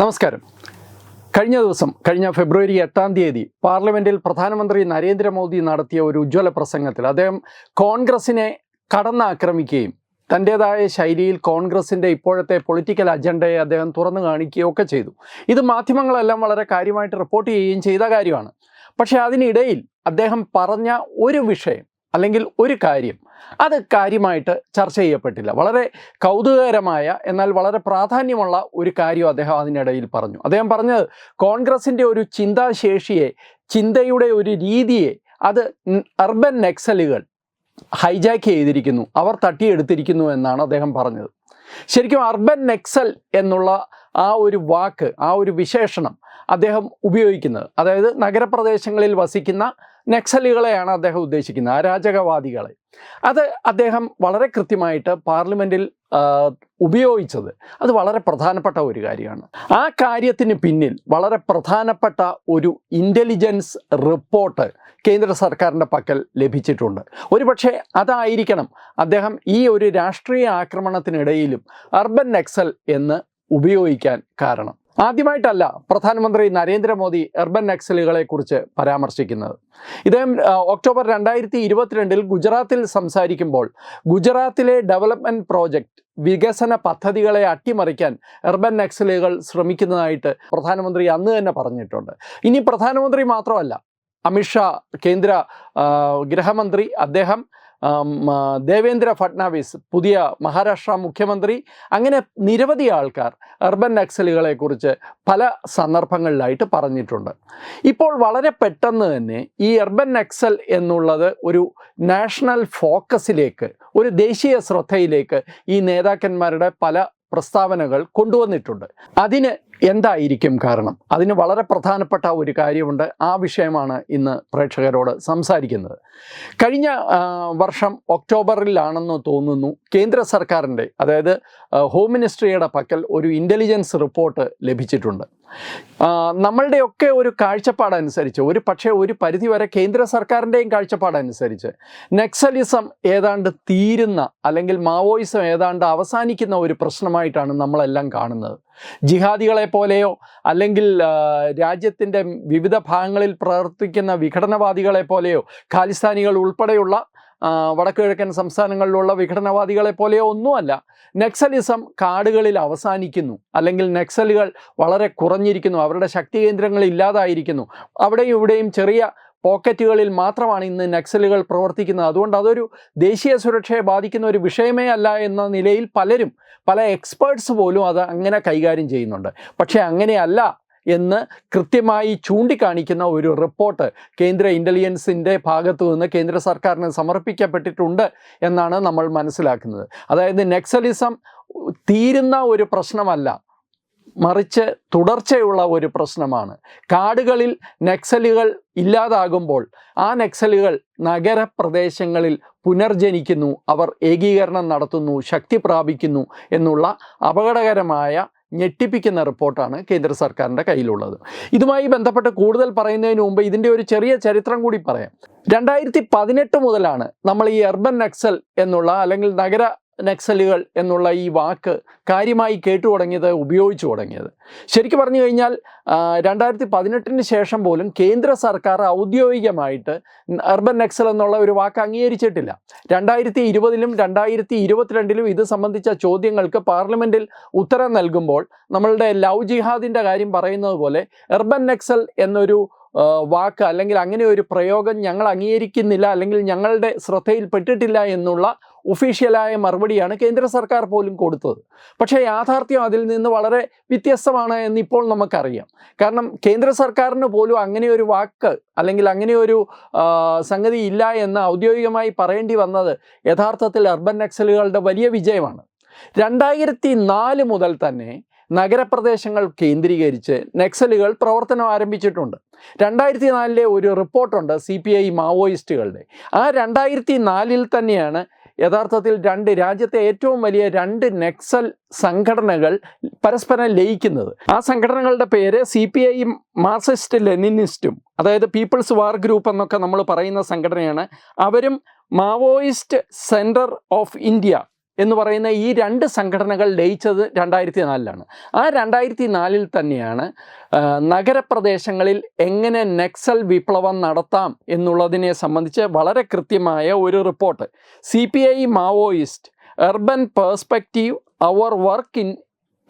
നമസ്കാരം. കഴിഞ്ഞ ദിവസം കഴിഞ്ഞ ഫെബ്രുവരി എട്ടാം തീയതി പാർലമെന്റിൽ പ്രധാനമന്ത്രി നരേന്ദ്രമോദി നടത്തിയ ഒരു ഉജ്ജ്വല പ്രസംഗത്തിൽ അദ്ദേഹം കോൺഗ്രസിനെ കടന്നാക്രമിക്കുകയും തന്റേതായ ശൈലിയിൽ കോൺഗ്രസിന്റെ ഇപ്പോഴത്തെ പൊളിറ്റിക്കൽ അജണ്ടയെ അദ്ദേഹം തുറന്നു കാണിക്കുകയും ഒക്കെ ചെയ്തു. ഇത് മാധ്യമങ്ങളെല്ലാം വളരെ കാര്യമായിട്ട് റിപ്പോർട്ട് ചെയ്യുകയും ചെയ്ത കാര്യമാണ്. പക്ഷേ അതിനിടയിൽ അദ്ദേഹം പറഞ്ഞ ഒരു വിഷയം അല്ലെങ്കിൽ ഒരു കാര്യം അത് കാര്യമായിട്ട് ചർച്ച ചെയ്യപ്പെട്ടില്ല. വളരെ കൗതുകകരമായ എന്നാൽ വളരെ പ്രാധാന്യമുള്ള ഒരു കാര്യം അദ്ദേഹം അതിനിടയിൽ പറഞ്ഞു. അദ്ദേഹം പറഞ്ഞത് കോൺഗ്രസിന്റെ ഒരു ചിന്താശേഷിയെ ചിന്തയുടെ ഒരു രീതിയെ അത് അർബൻ നെക്സലുകൾ ഹൈജാക്ക് ചെയ്തിരിക്കുന്നു. അവർ തട്ടിയെടുത്തിരിക്കുന്നു എന്നാണ് അദ്ദേഹം പറഞ്ഞത്. ശരിക്കും അർബൻ നെക്സൽ എന്നുള്ള ആ ഒരു വാക്ക് ആ ഒരു വിശേഷണം അദ്ദേഹം ഉപയോഗിക്കുന്നത്. അതായത് നഗരപ്രദേശങ്ങളിൽ വസിക്കുന്ന നക്സലുകളെയാണ് അദ്ദേഹം ഉദ്ദേശിക്കുന്നത് അരാജകവാദികളെ അത് അദ്ദേഹം വളരെ കൃത്യമായിട്ട് പാർലമെന്റിൽ ഉപയോഗിച്ചത്. അത് വളരെ പ്രധാനപ്പെട്ട ഒരു കാര്യമാണ്. ആ കാര്യത്തിന് പിന്നിൽ വളരെ പ്രധാനപ്പെട്ട ഒരു ഇന്റലിജൻസ് റിപ്പോർട്ട് കേന്ദ്ര സർക്കാരിന്റെ പക്കൽ ലഭിച്ചിട്ടുണ്ട്. ഒരുപക്ഷെ അതായിരിക്കണം അദ്ദേഹം ഈ ഒരു രാഷ്ട്രീയ ആക്രമണത്തിനിടയിലും അർബൻ നക്സൽ എന്ന് ഉപയോഗിക്കാൻ കാരണം. ആദ്യമായിട്ടല്ല പ്രധാനമന്ത്രി നരേന്ദ്രമോദി അർബൻ നക്സലുകളെ കുറിച്ച് പരാമർശിക്കുന്നത്. ഇദ്ദേഹം ഒക്ടോബർ രണ്ടായിരത്തി ഇരുപത്തിരണ്ടിൽ ഗുജറാത്തിൽ സംസാരിക്കുമ്പോൾ ഗുജറാത്തിലെ ഡെവലപ്മെന്റ് പ്രോജക്റ്റ് വികസന പദ്ധതികളെ അട്ടിമറിക്കാൻ അർബൻ നക്സലുകൾ ശ്രമിക്കുന്നതായിട്ട് പ്രധാനമന്ത്രി അന്ന് തന്നെ പറഞ്ഞിട്ടുണ്ട്. ഇനി പ്രധാനമന്ത്രി മാത്രമല്ല അമിത്ഷാ കേന്ദ്ര ഗൃഹമന്ത്രി അദ്ദേഹം ദേവേന്ദ്ര ഫട്നാവിസ് പുതിയ മഹാരാഷ്ട്ര മുഖ്യമന്ത്രി അങ്ങനെ നിരവധി ആൾക്കാർ അർബൻ നക്സലുകളെ കുറിച്ച് പല സന്ദർഭങ്ങളിലായിട്ട് പറഞ്ഞിട്ടുണ്ട്. ഇപ്പോൾ വളരെ പെട്ടെന്ന് തന്നെ ഈ അർബൻ നക്സൽ എന്നുള്ളത് ഒരു നാഷണൽ ഫോക്കസിലേക്ക് ഒരു ദേശീയ ശ്രദ്ധയിലേക്ക് ഈ നേതാക്കന്മാരുടെ പല പ്രസ്താവനകൾ കൊണ്ടുവന്നിട്ടുണ്ട്. അതിന് എന്തായിരിക്കും കാരണം? അതിന് വളരെ പ്രധാനപ്പെട്ട ഒരു കാര്യമുണ്ട്. ആ വിഷയമാണ് ഇന്ന് പ്രേക്ഷകരോട് സംസാരിക്കുന്നത്. കഴിഞ്ഞ വർഷം ഒക്ടോബറിലാണെന്ന് തോന്നുന്നു കേന്ദ്ര സർക്കാരിന്റെ അതായത് ഹോം മിനിസ്ട്രിയുടെ പക്കൽ ഒരു ഇന്റലിജൻസ് റിപ്പോർട്ട് ലഭിച്ചിട്ടുണ്ട്. നമ്മളുടെയൊക്കെ ഒരു കാഴ്ചപ്പാടനുസരിച്ച് ഒരു പക്ഷേ ഒരു പരിധിവരെ കേന്ദ്ര സർക്കാരിന്റെയും കാഴ്ചപ്പാടനുസരിച്ച് നക്സലിസം ഏതാണ്ട് തീരുന്ന അല്ലെങ്കിൽ മാവോയിസം ഏതാണ്ട് അവസാനിക്കുന്ന ഒരു പ്രശ്നമായിട്ടാണ് നമ്മളെല്ലാം കാണുന്നത്. ജിഹാദികളെ പോലെയോ അല്ലെങ്കിൽ രാജ്യത്തിന്റെ വിവിധ ഭാഗങ്ങളിൽ പ്രവർത്തിക്കുന്ന വിഘടനവാദികളെ പോലെയോ ഖാലിസ്ഥാനികൾ ഉൾപ്പെടെയുള്ള വടക്കു കിഴക്കൻ സംസ്ഥാനങ്ങളിലുള്ള വിഘടനവാദികളെ പോലെയോ ഒന്നുമല്ല. നക്സലിസം കാടുകളിൽ അവസാനിക്കുന്നു. അല്ലെങ്കിൽ നക്സലുകൾ വളരെ കുറഞ്ഞിരിക്കുന്നു. അവരുടെ ശക്തി കേന്ദ്രങ്ങൾ ഇല്ലാതായിരിക്കുന്നു. അവിടെയും ഇവിടെയും ചെറിയ പോക്കറ്റുകളിൽ മാത്രമാണ് ഇന്ന് നക്സലുകൾ പ്രവർത്തിക്കുന്നത്. അതുകൊണ്ട് അതൊരു ദേശീയ സുരക്ഷയെ ബാധിക്കുന്ന ഒരു വിഷയമേ അല്ല എന്ന നിലയിൽ പലരും പല എക്സ്പേർട്സ് പോലും അത് അങ്ങനെ കൈകാര്യം ചെയ്യുന്നുണ്ട്. പക്ഷേ അങ്ങനെയല്ല എന്ന് കൃത്യമായി ചൂണ്ടിക്കാണിക്കുന്ന ഒരു റിപ്പോർട്ട് കേന്ദ്ര ഇന്റലിജൻസിന്റെ ഭാഗത്തു നിന്ന് കേന്ദ്ര സർക്കാരിന് സമർപ്പിക്കപ്പെട്ടിട്ടുണ്ട് എന്നാണ് നമ്മൾ മനസ്സിലാക്കുന്നത്. അതായത് നക്സലിസം തീരുന്ന ഒരു പ്രശ്നമല്ല. മറിച്ച് തുടർച്ചയുള്ള ഒരു പ്രശ്നമാണ്. കാടുകളിൽ നക്സലുകൾ ഇല്ലാതാകുമ്പോൾ ആ നക്സലുകൾ നഗരപ്രദേശങ്ങളിൽ പുനർജനിക്കുന്നു അവർ ഏകീകരണം നടത്തുന്നു ശക്തി പ്രാപിക്കുന്നു എന്നുള്ള അപകടകരമായ ഞെട്ടിപ്പിക്കുന്ന റിപ്പോർട്ടാണ് കേന്ദ്ര സർക്കാരിന്റെ കയ്യിലുള്ളത്. ഇതുമായി ബന്ധപ്പെട്ട് കൂടുതൽ പറയുന്നതിന് മുമ്പ് ഇതിന്റെ ഒരു ചെറിയ ചരിത്രം കൂടി പറയാം. രണ്ടായിരത്തി പതിനെട്ട് മുതലാണ് നമ്മൾ ഈ അർബൻ നക്സൽ എന്നുള്ള അല്ലെങ്കിൽ നഗര നക്സലുകൾ എന്നുള്ള ഈ വാക്ക് കാര്യമായി കേട്ടു തുടങ്ങിയത് ഉപയോഗിച്ചു തുടങ്ങിയത്. ശരിക്കും പറഞ്ഞു കഴിഞ്ഞാൽ രണ്ടായിരത്തി പതിനെട്ടിന് ശേഷം പോലും കേന്ദ്ര സർക്കാർ ഔദ്യോഗികമായിട്ട് അർബൻ നക്സൽ എന്നുള്ള ഒരു വാക്ക് അംഗീകരിച്ചിട്ടില്ല. രണ്ടായിരത്തി ഇരുപതിലും രണ്ടായിരത്തി ഇരുപത്തിരണ്ടിലും ഇത് സംബന്ധിച്ച ചോദ്യങ്ങൾക്ക് പാർലമെന്റിൽ ഉത്തരം നൽകുമ്പോൾ നമ്മളുടെ ലവ് ജിഹാദിന്റെ കാര്യം പറയുന്നത് പോലെ അർബൻ നക്സൽ എന്നൊരു വാക്ക് അല്ലെങ്കിൽ അങ്ങനെ ഒരു പ്രയോഗം ഞങ്ങൾ അംഗീകരിക്കുന്നില്ല അല്ലെങ്കിൽ ഞങ്ങളുടെ ശ്രദ്ധയിൽപ്പെട്ടിട്ടില്ല എന്നുള്ള ഒഫീഷ്യലായ മറുപടിയാണ് കേന്ദ്ര സർക്കാർ പോലും കൊടുത്തത്. പക്ഷേ യാഥാർത്ഥ്യം അതിൽ നിന്ന് വളരെ വ്യത്യസ്തമാണ് എന്നിപ്പോൾ നമുക്കറിയാം. കാരണം കേന്ദ്ര സർക്കാരിന് പോലും അങ്ങനെ ഒരു വാക്ക് അല്ലെങ്കിൽ അങ്ങനെ ഒരു സംഗതി ഇല്ല എന്ന് ഔദ്യോഗികമായി പറയേണ്ടി വന്നത് യഥാർത്ഥത്തിൽ അർബൻ നക്സലുകളുടെ വലിയ വിജയമാണ്. രണ്ടായിരത്തി നാല് മുതൽ തന്നെ നഗരപ്രദേശങ്ങൾ കേന്ദ്രീകരിച്ച് നക്സലുകൾ പ്രവർത്തനം ആരംഭിച്ചിട്ടുണ്ട്. രണ്ടായിരത്തി നാലിലെ ഒരു റിപ്പോർട്ടുണ്ട് സി പി ഐ മാവോയിസ്റ്റുകളുടെ. ആ രണ്ടായിരത്തി നാലിൽ തന്നെയാണ് യഥാർത്ഥത്തിൽ രണ്ട് രാജ്യത്തെ ഏറ്റവും വലിയ രണ്ട് നെക്സൽ സംഘടനകൾ പരസ്പരം ലയിക്കുന്നത്. ആ സംഘടനകളുടെ പേര് സി പി ഐ മാർക്സിസ്റ്റ് ലെനിനിസ്റ്റും അതായത് പീപ്പിൾസ് വാർ ഗ്രൂപ്പ് എന്നൊക്കെ നമ്മൾ പറയുന്ന സംഘടനയാണ്. അവരും മാവോയിസ്റ്റ് സെന്റർ ഓഫ് ഇന്ത്യ എന്ന് പറയുന്ന ഈ രണ്ട് സംഘടനകൾ ലയിച്ചത് രണ്ടായിരത്തി നാലിലാണ് ആ രണ്ടായിരത്തി നാലിൽ തന്നെയാണ് നഗരപ്രദേശങ്ങളിൽ എങ്ങനെ നക്സൽ വിപ്ലവം നടത്താം എന്നുള്ളതിനെ സംബന്ധിച്ച് വളരെ കൃത്യമായ ഒരു report. C P I Maoist urban perspective our work in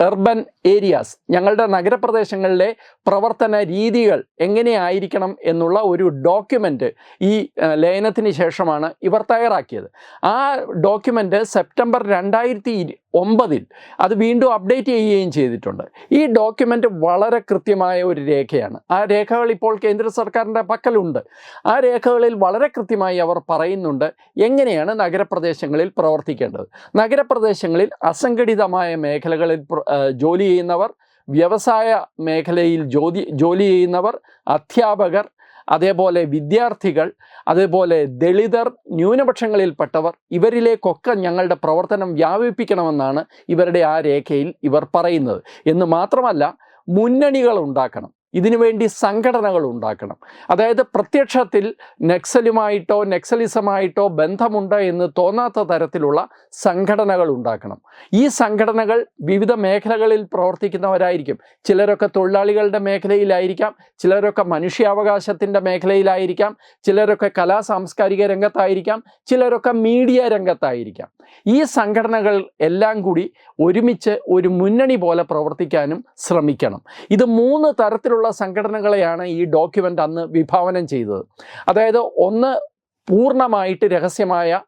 urban areas ഞങ്ങളുടെ നഗരപ്രദേശങ്ങളിലെ പ്രവർത്തന രീതികൾ എങ്ങനെയായിരിക്കണം എന്നുള്ള ഒരു ഡോക്യുമെന്റ് ഈ ലയനത്തിന് ശേഷമാണ് ഇവർ തയ്യാറാക്കിയത്. ആ ഡോക്യുമെന്റ് സെപ്റ്റംബർ രണ്ടായിരത്തി ഒമ്പതിൽ അത് വീണ്ടും അപ്ഡേറ്റ് ചെയ്യുകയും ചെയ്തിട്ടുണ്ട്. ഈ ഡോക്യുമെന്റ് വളരെ കൃത്യമായ ഒരു രേഖയാണ്. ആ രേഖകൾ ഇപ്പോൾ കേന്ദ്ര സർക്കാരിന്റെ പക്കലുണ്ട്. ആ രേഖകളിൽ വളരെ കൃത്യമായി അവർ പറയുന്നുണ്ട് എങ്ങനെയാണ് നഗരപ്രദേശങ്ങളിൽ പ്രവർത്തിക്കേണ്ടത്. നഗരപ്രദേശങ്ങളിൽ അസംഘടിതമായ മേഖലകളിൽ ജോലി ചെയ്യുന്നവർ വ്യവസായ മേഖലയിൽ ജോലി ജോലി ചെയ്യുന്നവർ അധ്യാപകർ അതേപോലെ വിദ്യാർത്ഥികൾ അതേപോലെ ദളിതർ ന്യൂനപക്ഷങ്ങളിൽപ്പെട്ടവർ ഇവരിലേക്കൊക്കെ ഞങ്ങളുടെ പ്രവർത്തനം വ്യാപിപ്പിക്കണമെന്നാണ് ഇവരുടെ ആ രേഖയിൽ ഇവർ പറയുന്നത്. എന്ന് മാത്രമല്ല മുന്നണികൾ ഉണ്ടാക്കണം. ഇതിനുവേണ്ടി സംഘടനകൾ ഉണ്ടാക്കണം. അതായത് പ്രത്യക്ഷത്തിൽ നക്സലുമായിട്ടോ നക്സലിസമായിട്ടോ ബന്ധമുണ്ട് എന്ന് തോന്നാത്ത തരത്തിലുള്ള സംഘടനകൾ ഉണ്ടാക്കണം. ഈ സംഘടനകൾ വിവിധ മേഖലകളിൽ പ്രവർത്തിക്കുന്നവരായിരിക്കും. ചിലരൊക്കെ തൊഴിലാളികളുടെ മേഖലയിലായിരിക്കാം ചിലരൊക്കെ മനുഷ്യാവകാശത്തിന്റെ മേഖലയിലായിരിക്കാം ചിലരൊക്കെ കലാ സാംസ്കാരിക രംഗത്തായിരിക്കാം ചിലരൊക്കെ മീഡിയ രംഗത്തായിരിക്കാം. ഈ സംഘടനകൾ എല്ലാം കൂടി ഒരുമിച്ച് ഒരു മുന്നണി പോലെ പ്രവർത്തിക്കാനും ശ്രമിക്കണം. ഇത് മൂന്ന് തരത്തിലുള്ള സംഘടനകളെയാണ് ഈ ഡോക്യുമെന്റ് അന്ന് വിഭാവനം ചെയ്തത്. അതായത് ഒന്ന് പൂർണമായിട്ട് രഹസ്യമായ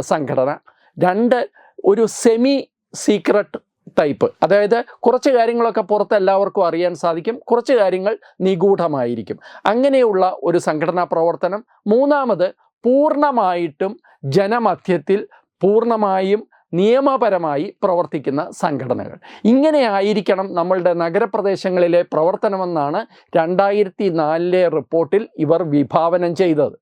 സംഘടന രണ്ട് ഒരു സെമി സീക്രട്ട് ടൈപ്പ് അതായത് കുറച്ച് കാര്യങ്ങളൊക്കെ പുറത്ത് എല്ലാവർക്കും അറിയാൻ സാധിക്കും കുറച്ച് കാര്യങ്ങൾ നിഗൂഢമായിരിക്കും. അങ്ങനെയുള്ള ഒരു സംഘടനാ പ്രവർത്തനം. മൂന്നാമത് പൂർണമായിട്ടും ജനമധ്യത്തിൽ പൂർണമായും നിയമപരമായി പ്രവർത്തിക്കുന്ന സംഘടനകൾ. ഇങ്ങനെ ആയിരിക്കണം നമ്മളുടെ നഗരപ്രദേശങ്ങളിലെ പ്രവർത്തനമെന്നാണ് രണ്ടായിരത്തി നാലിലെ റിപ്പോർട്ടിൽ ഇവർ വിഭാവനം ചെയ്തത്.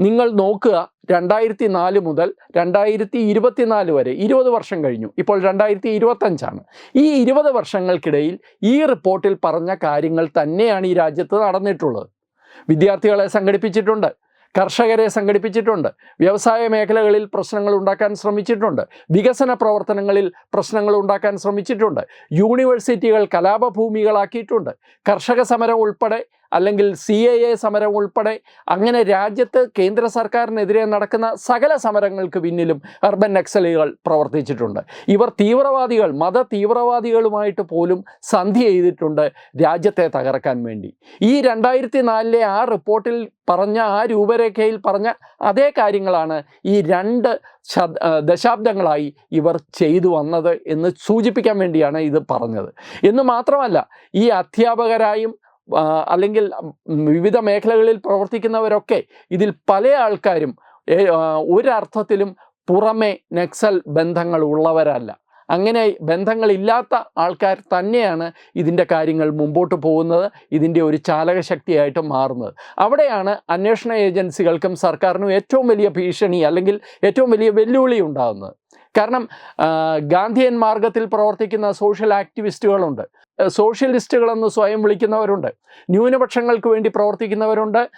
നിങ്ങൾ നോക്കുക രണ്ടായിരത്തി നാല് മുതൽ രണ്ടായിരത്തി ഇരുപത്തിനാല് വരെ ഇരുപത് വർഷം കഴിഞ്ഞു. ഇപ്പോൾ രണ്ടായിരത്തി ഇരുപത്തഞ്ചാണ് ഈ ഇരുപത് വർഷങ്ങൾക്കിടയിൽ ഈ റിപ്പോർട്ടിൽ പറഞ്ഞ കാര്യങ്ങൾ തന്നെയാണ് ഈ രാജ്യത്ത് നടന്നിട്ടുള്ളത്. വിദ്യാർത്ഥികളെ സംഘടിപ്പിച്ചിട്ടുണ്ട്. കർഷകരെ സംഘടിപ്പിച്ചിട്ടുണ്ട്. വ്യവസായ മേഖലകളിൽ പ്രശ്നങ്ങൾ ഉണ്ടാക്കാൻ ശ്രമിച്ചിട്ടുണ്ട്. വികസന പ്രവർത്തനങ്ങളിൽ പ്രശ്നങ്ങൾ ഉണ്ടാക്കാൻ ശ്രമിച്ചിട്ടുണ്ട്. യൂണിവേഴ്സിറ്റികൾ കലാപഭൂമികളാക്കിയിട്ടുണ്ട്. കർഷക സമരം ഉൾപ്പെടെ അല്ലെങ്കിൽ സി എ എ സമരം ഉൾപ്പെടെ അങ്ങനെ രാജ്യത്ത് കേന്ദ്ര സർക്കാരിനെതിരെ നടക്കുന്ന സകല സമരങ്ങൾക്ക് പിന്നിലും അർബൻ നക്സലുകൾ പ്രവർത്തിച്ചിട്ടുണ്ട്. ഇവർ തീവ്രവാദികൾ മത തീവ്രവാദികളുമായിട്ട് പോലും സന്ധി ചെയ്തിട്ടുണ്ട് രാജ്യത്തെ തകർക്കാൻ വേണ്ടി. ഈ രണ്ടായിരത്തി നാലിലെ ആ റിപ്പോർട്ടിൽ പറഞ്ഞ ആ രൂപരേഖയിൽ പറഞ്ഞ അതേ കാര്യങ്ങളാണ് ഈ രണ്ട് ദശാബ്ദങ്ങളായി ഇവർ ചെയ്തു വന്നത് എന്ന് സൂചിപ്പിക്കാൻ വേണ്ടിയാണ് ഇത് പറഞ്ഞത്. എന്ന് മാത്രമല്ല ഈ അധ്യാപകരായും അല്ലെങ്കിൽ വിവിധ മേഖലകളിൽ പ്രവർത്തിക്കുന്നവരൊക്കെ ഇതിൽ പല ആൾക്കാരും ഒരർത്ഥത്തിലും പുറമെ നക്സൽ ബന്ധങ്ങൾ ഉള്ളവരല്ല. അങ്ങനെ ബന്ധങ്ങളില്ലാത്ത ആൾക്കാർ തന്നെയാണ് ഇതിന്റെ കാര്യങ്ങൾ മുമ്പോട്ട് പോകുന്നത് ഇതിന്റെ ഒരു ചാലകശക്തിയായിട്ട് മാറുന്നത്. അവിടെയാണ് അന്വേഷണ ഏജൻസികൾക്കും സർക്കാരിനും ഏറ്റവും വലിയ ഭീഷണി അല്ലെങ്കിൽ ഏറ്റവും വലിയ വെല്ലുവിളി ഉണ്ടാകുന്നത്. കാരണം ഗാന്ധിയൻ മാർഗത്തിൽ പ്രവർത്തിക്കുന്ന സോഷ്യൽ ആക്ടിവിസ്റ്റുകളുണ്ട്. സോഷ്യലിസ്റ്റുകളെന്ന് സ്വയം വിളിക്കുന്നവരുണ്ട്. ന്യൂനപക്ഷങ്ങൾക്ക് വേണ്ടി പ്രവർത്തിക്കുന്നവരുണ്ട്.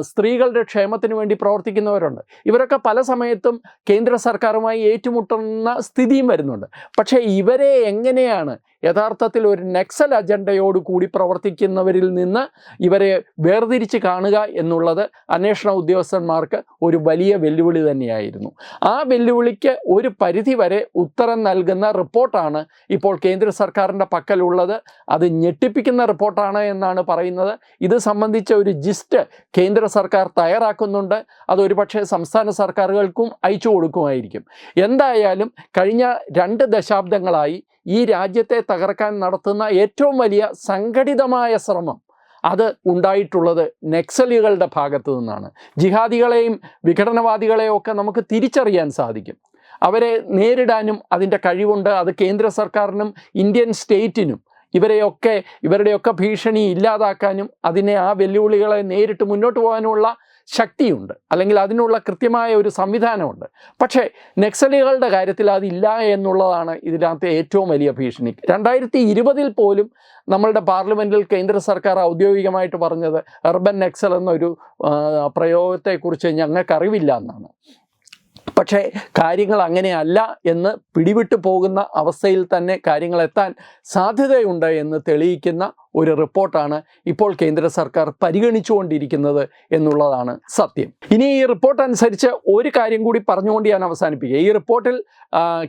സ്ത്രീകളുടെ ക്ഷേമത്തിന് വേണ്ടി പ്രവർത്തിക്കുന്നവരുണ്ട്. ഇവരൊക്കെ പല സമയത്തും കേന്ദ്ര സർക്കാരുമായി ഏറ്റുമുട്ടുന്ന സ്ഥിതിയും വരുന്നുണ്ട്. പക്ഷേ ഇവരെ എങ്ങനെയാണ് യഥാർത്ഥത്തിൽ ഒരു നെക്സൽ അജണ്ടയോട് കൂടി പ്രവർത്തിക്കുന്നവരിൽ നിന്ന് ഇവരെ വേർതിരിച്ച് കാണുക എന്നുള്ളത് അന്വേഷണ ഉദ്യോഗസ്ഥന്മാർക്ക് ഒരു വലിയ വെല്ലുവിളി തന്നെയായിരുന്നു. ആ വെല്ലുവിളിക്ക് ഒരു പരിധി വരെ ഉത്തരം നൽകുന്ന റിപ്പോർട്ടാണ് ഇപ്പോൾ കേന്ദ്ര സർക്കാരിന്റെ പക്കലുള്ളത്. അത് ഞെട്ടിപ്പിക്കുന്ന റിപ്പോർട്ടാണ് എന്നാണ് പറയുന്നത്. ഇത് സംബന്ധിച്ച ഒരു ജിസ്റ്റ് കേന്ദ്ര സർക്കാർ തയ്യാറാക്കുന്നുണ്ട്. അത് പക്ഷേ സംസ്ഥാന സർക്കാരുകൾക്കും അയച്ചു കൊടുക്കുമായിരിക്കും. എന്തായാലും കഴിഞ്ഞ രണ്ട് ദശാബ്ദങ്ങളായി ഈ രാജ്യത്തെ തകർക്കാൻ നടത്തുന്ന ഏറ്റവും വലിയ സംഘടിതമായ ശ്രമം അത് ഉണ്ടായിട്ടുള്ളത് നക്സലുകളുടെ ഭാഗത്തു നിന്നാണ്. ജിഹാദികളെയും വിഘടനവാദികളെയും ഒക്കെ നമുക്ക് തിരിച്ചറിയാൻ സാധിക്കും. അവരെ നേരിടാനും അതിന്റെ കഴിവുണ്ട്. അത് കേന്ദ്ര സർക്കാരിനും ഇന്ത്യൻ സ്റ്റേറ്റിനും ഇവരെയൊക്കെ ഇവരുടെയൊക്കെ ഭീഷണി ഇല്ലാതാക്കാനും അതിനെ ആ വെല്ലുവിളികളെ നേരിട്ട് മുന്നോട്ട് പോകാനുമുള്ള ശക്തിയുണ്ട്. അല്ലെങ്കിൽ അതിനുള്ള കൃത്യമായ ഒരു സംവിധാനമുണ്ട്. പക്ഷേ നക്സലുകളുടെ കാര്യത്തിൽ അതില്ല എന്നുള്ളതാണ് ഇതിനകത്തെ ഏറ്റവും വലിയ ഭീഷണി. രണ്ടായിരത്തി ഇരുപതിൽ പോലും നമ്മളുടെ പാർലമെന്റിൽ കേന്ദ്ര സർക്കാർ ഔദ്യോഗികമായിട്ട് പറഞ്ഞത് അർബൻ നക്സൽ എന്നൊരു പ്രയോഗത്തെക്കുറിച്ച് ഞങ്ങൾക്കറിവില്ല എന്നാണ്. പക്ഷേ കാര്യങ്ങൾ അങ്ങനെയല്ല എന്ന് പിടിവിട്ടു പോകുന്ന അവസ്ഥയിൽ തന്നെ കാര്യങ്ങൾ എത്താൻ സാധ്യതയുണ്ട് എന്ന് തെളിയിക്കുന്ന ഒരു റിപ്പോർട്ടാണ് ഇപ്പോൾ കേന്ദ്ര സർക്കാർ പരിഗണിച്ചുകൊണ്ടിരിക്കുന്നത് എന്നുള്ളതാണ് സത്യം. ഇനി ഈ റിപ്പോർട്ട് അനുസരിച്ച് ഒരു കാര്യം കൂടി പറഞ്ഞുകൊണ്ട് ഞാൻ അവസാനിപ്പിക്കുക ഈ റിപ്പോർട്ടിൽ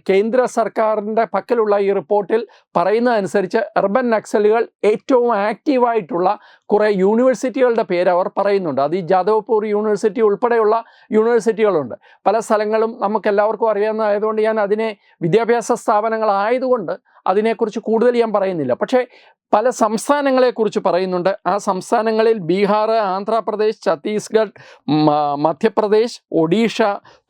കേന്ദ്ര സർക്കാരിന്റെ പക്കലുള്ള ഈ റിപ്പോർട്ടിൽ പറയുന്നതനുസരിച്ച് അർബൻ നക്സലുകൾ ഏറ്റവും ആക്റ്റീവായിട്ടുള്ള കുറേ യൂണിവേഴ്സിറ്റികളുടെ പേര് അവർ പറയുന്നുണ്ട്. അത് ഈ ജാദവ്പൂർ യൂണിവേഴ്സിറ്റി ഉൾപ്പെടെയുള്ള യൂണിവേഴ്സിറ്റികളുണ്ട്. പല സ്ഥലങ്ങളും നമുക്ക് എല്ലാവർക്കും അറിയാവുന്നതായതുകൊണ്ട് ഞാൻ അതിനെ വിദ്യാഭ്യാസ സ്ഥാപനങ്ങളായതുകൊണ്ട് അതിനെക്കുറിച്ച് കൂടുതൽ ഞാൻ പറയുന്നില്ല. പക്ഷേ പല സംസ്ഥാനങ്ങളെക്കുറിച്ച് പറയുന്നുണ്ട്. ആ സംസ്ഥാനങ്ങളിൽ ബീഹാർ ആന്ധ്രാപ്രദേശ് ഛത്തീസ്ഗഡ് മധ്യപ്രദേശ് ഒഡീഷ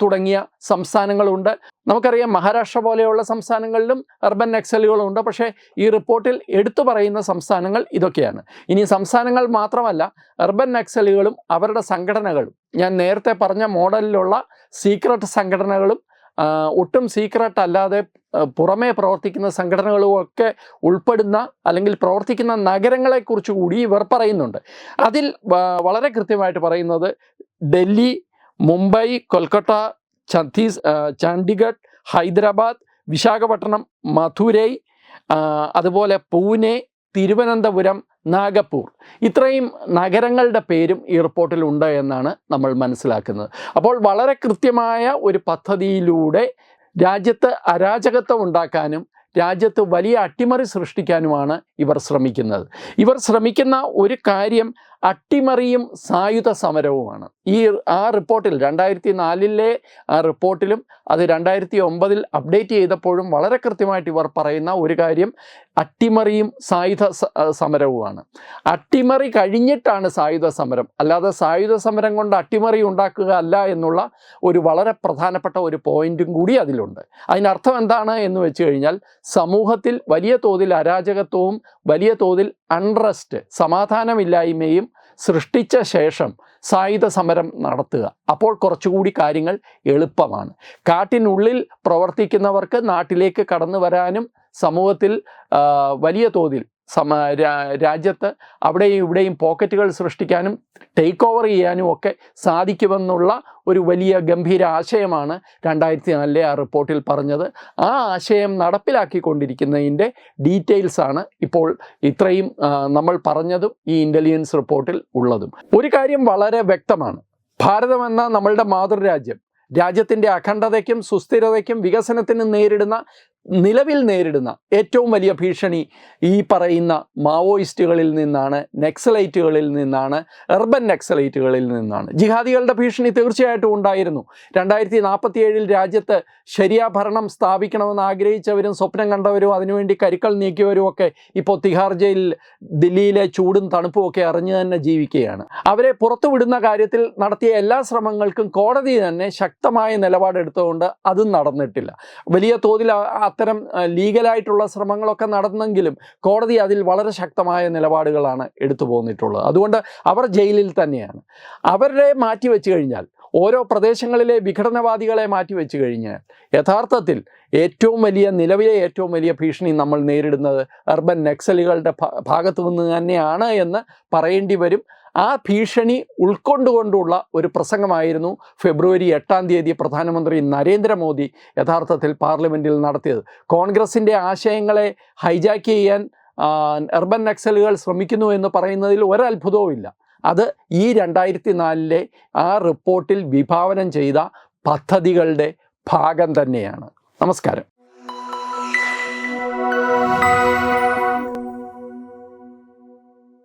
തുടങ്ങിയ സംസ്ഥാനങ്ങളുണ്ട്. നമുക്കറിയാം മഹാരാഷ്ട്ര പോലെയുള്ള സംസ്ഥാനങ്ങളിലും അർബൻ നക്സലുകളുണ്ട്. പക്ഷേ ഈ റിപ്പോർട്ടിൽ എടുത്തു പറയുന്ന സംസ്ഥാനങ്ങൾ ഇതൊക്കെയാണ്. ഇനി സംസ്ഥാനങ്ങൾ മാത്രമല്ല അർബൻ നക്സലുകളും അവരുടെ സംഘടനകളും. ഞാൻ നേരത്തെ പറഞ്ഞ മോഡലിലുള്ള സീക്രട്ട് സംഘടനകളും ഒട്ടും സീക്രട്ട് അല്ലാതെ പുറമേ പ്രവർത്തിക്കുന്ന സംഘടനകളും ഒക്കെ ഉൾപ്പെടുന്ന അല്ലെങ്കിൽ പ്രവർത്തിക്കുന്ന നഗരങ്ങളെക്കുറിച്ച് കൂടി ഇവർ പറയുന്നുണ്ട്. അതിൽ വളരെ കൃത്യമായിട്ട് പറയുന്നത് ഡൽഹി മുംബൈ കൊൽക്കത്ത ഛത്തീസ് ചണ്ഡീഗഡ് ഹൈദരാബാദ് വിശാഖപട്ടണം മധുരൈ അതുപോലെ പൂനെ തിരുവനന്തപുരം നാഗപ്പൂർ. ഇത്രയും നഗരങ്ങളുടെ പേരും ഈ റിപ്പോർട്ടിൽ ഉണ്ട് എന്നാണ് നമ്മൾ മനസ്സിലാക്കുന്നത്. അപ്പോൾ വളരെ കൃത്യമായ ഒരു പദ്ധതിയിലൂടെ രാജ്യത്ത് അരാജകത്വം ഉണ്ടാക്കാനും രാജ്യത്ത് വലിയ അട്ടിമറി സൃഷ്ടിക്കാനുമാണ് ഇവർ ശ്രമിക്കുന്നത്. ഇവർ ശ്രമിക്കുന്ന ഒരു കാര്യം അട്ടിമറിയും സായുധ സമരവുമാണ്. ഈ ആ റിപ്പോർട്ടിൽ രണ്ടായിരത്തി നാലിലെ ആ റിപ്പോർട്ടിലും അത് രണ്ടായിരത്തി ഒമ്പതിൽ അപ്ഡേറ്റ് ചെയ്തപ്പോഴും വളരെ കൃത്യമായിട്ട് ഇവർ പറയുന്ന ഒരു കാര്യം അട്ടിമറിയും സായുധ സമരവുമാണ്. അട്ടിമറി കഴിഞ്ഞിട്ടാണ് സായുധ സമരം. അല്ലാതെ സായുധ സമരം കൊണ്ട് അട്ടിമറി ഉണ്ടാക്കുക അല്ല എന്നുള്ള ഒരു വളരെ പ്രധാനപ്പെട്ട ഒരു പോയിന്റും കൂടി അതിലുണ്ട്. അതിനർത്ഥം എന്താണ് എന്ന് വെച്ച് കഴിഞ്ഞാൽ സമൂഹത്തിൽ വലിയ തോതിൽ അരാജകത്വവും വലിയ തോതിൽ അൺറസ്റ്റ് സമാധാനമില്ലായ്മയും സൃഷ്ടിച്ച ശേഷം സായുധ സമരം നടത്തുക. അപ്പോൾ കുറച്ചുകൂടി കാര്യങ്ങൾ എളുപ്പമാണ്. കാട്ടിനുള്ളിൽ പ്രവർത്തിക്കുന്നവർക്ക് നാട്ടിലേക്ക് കടന്നു വരാനും സമൂഹത്തിൽ വലിയ തോതിൽ സമ രാജ്യത്ത് അവിടെയും ഇവിടെയും പോക്കറ്റുകൾ സൃഷ്ടിക്കാനും ടേക്ക് ഓവർ ചെയ്യാനും ഒക്കെ സാധിക്കുമെന്നുള്ള ഒരു വലിയ ഗംഭീര ആശയമാണ് രണ്ടായിരത്തി നാലിലെ ആ റിപ്പോർട്ടിൽ പറഞ്ഞത്. ആ ആശയം നടപ്പിലാക്കിക്കൊണ്ടിരിക്കുന്നതിന്റെ ഡീറ്റെയിൽസാണ് ഇപ്പോൾ ഇത്രയും നമ്മൾ പറഞ്ഞതും ഈ ഇന്റലിജൻസ് റിപ്പോർട്ടിൽ ഉള്ളതും. ഒരു കാര്യം വളരെ വ്യക്തമാണ്. ഭാരതമെന്ന നമ്മളുടെ മാതൃരാജ്യം രാജ്യത്തിന്റെ അഖണ്ഡതയ്ക്കും സുസ്ഥിരതയ്ക്കും വികസനത്തിനും നേരിടുന്ന നിലവിൽ നേരിടുന്ന ഏറ്റവും വലിയ ഭീഷണി ഈ പറയുന്ന മാവോയിസ്റ്റുകളിൽ നിന്നാണ് നെക്സലൈറ്റുകളിൽ നിന്നാണ് എർബൻ നെക്സലൈറ്റുകളിൽ നിന്നാണ്. ജിഹാദികളുടെ ഭീഷണി തീർച്ചയായിട്ടും ഉണ്ടായിരുന്നു. രണ്ടായിരത്തി നാൽപ്പത്തിയേഴിൽ രാജ്യത്ത് ശരിയാ ഭരണം സ്ഥാപിക്കണമെന്ന് ആഗ്രഹിച്ചവരും സ്വപ്നം കണ്ടവരും അതിനുവേണ്ടി കരുക്കൾ നീക്കിയവരും ഒക്കെ ഇപ്പോൾ തിഹാർ ജയിലിൽ ദില്ലിയിലെ ചൂടും തണുപ്പും ഒക്കെ അറിഞ്ഞു തന്നെ ജീവിക്കുകയാണ്. അവരെ പുറത്തുവിടുന്ന കാര്യത്തിൽ നടത്തിയ എല്ലാ ശ്രമങ്ങൾക്കും കോടതി തന്നെ ശക്തമായ നിലപാടെടുത്തുകൊണ്ട് അതും നടന്നിട്ടില്ല. വലിയ തോതിൽ അത്തരം ലീഗലായിട്ടുള്ള ശ്രമങ്ങളൊക്കെ നടന്നെങ്കിലും കോടതി അതിൽ വളരെ ശക്തമായ നിലപാടുകളാണ് എടുത്തു പോന്നിട്ടുള്ളത്. അതുകൊണ്ട് അവർ ജയിലിൽ തന്നെയാണ്. അവരെ മാറ്റിവെച്ച് കഴിഞ്ഞാൽ ഓരോ പ്രദേശങ്ങളിലെ വിഘടനവാദികളെ മാറ്റിവെച്ച് കഴിഞ്ഞാൽ യഥാർത്ഥത്തിൽ ഏറ്റവും വലിയ നിലവിലെ ഏറ്റവും വലിയ ഭീഷണി നമ്മൾ നേരിടുന്നത് അർബൻ നക്സലുകളുടെ ഭാഗത്തു നിന്ന് തന്നെയാണ് എന്ന് പറയേണ്ടി വരും. ആ ഭീഷണി ഉൾക്കൊണ്ടുകൊണ്ടുള്ള ഒരു പ്രസംഗമായിരുന്നു ഫെബ്രുവരി എട്ടാം തീയതി പ്രധാനമന്ത്രി നരേന്ദ്രമോദി യഥാർത്ഥത്തിൽ പാർലമെന്റിൽ നടത്തിയത്. കോൺഗ്രസിന്റെ ആശയങ്ങളെ ഹൈജാക്ക് ചെയ്യാൻ എർബൻ നക്സലുകൾ ശ്രമിക്കുന്നു എന്ന് പറയുന്നതിൽ ഒരത്ഭുതവും ഇല്ല അത് ഈ രണ്ടായിരത്തി നാലിലെ ആ റിപ്പോർട്ടിൽ വിഭാവനം ചെയ്ത പദ്ധതികളുടെ ഭാഗം തന്നെയാണ്. നമസ്കാരം.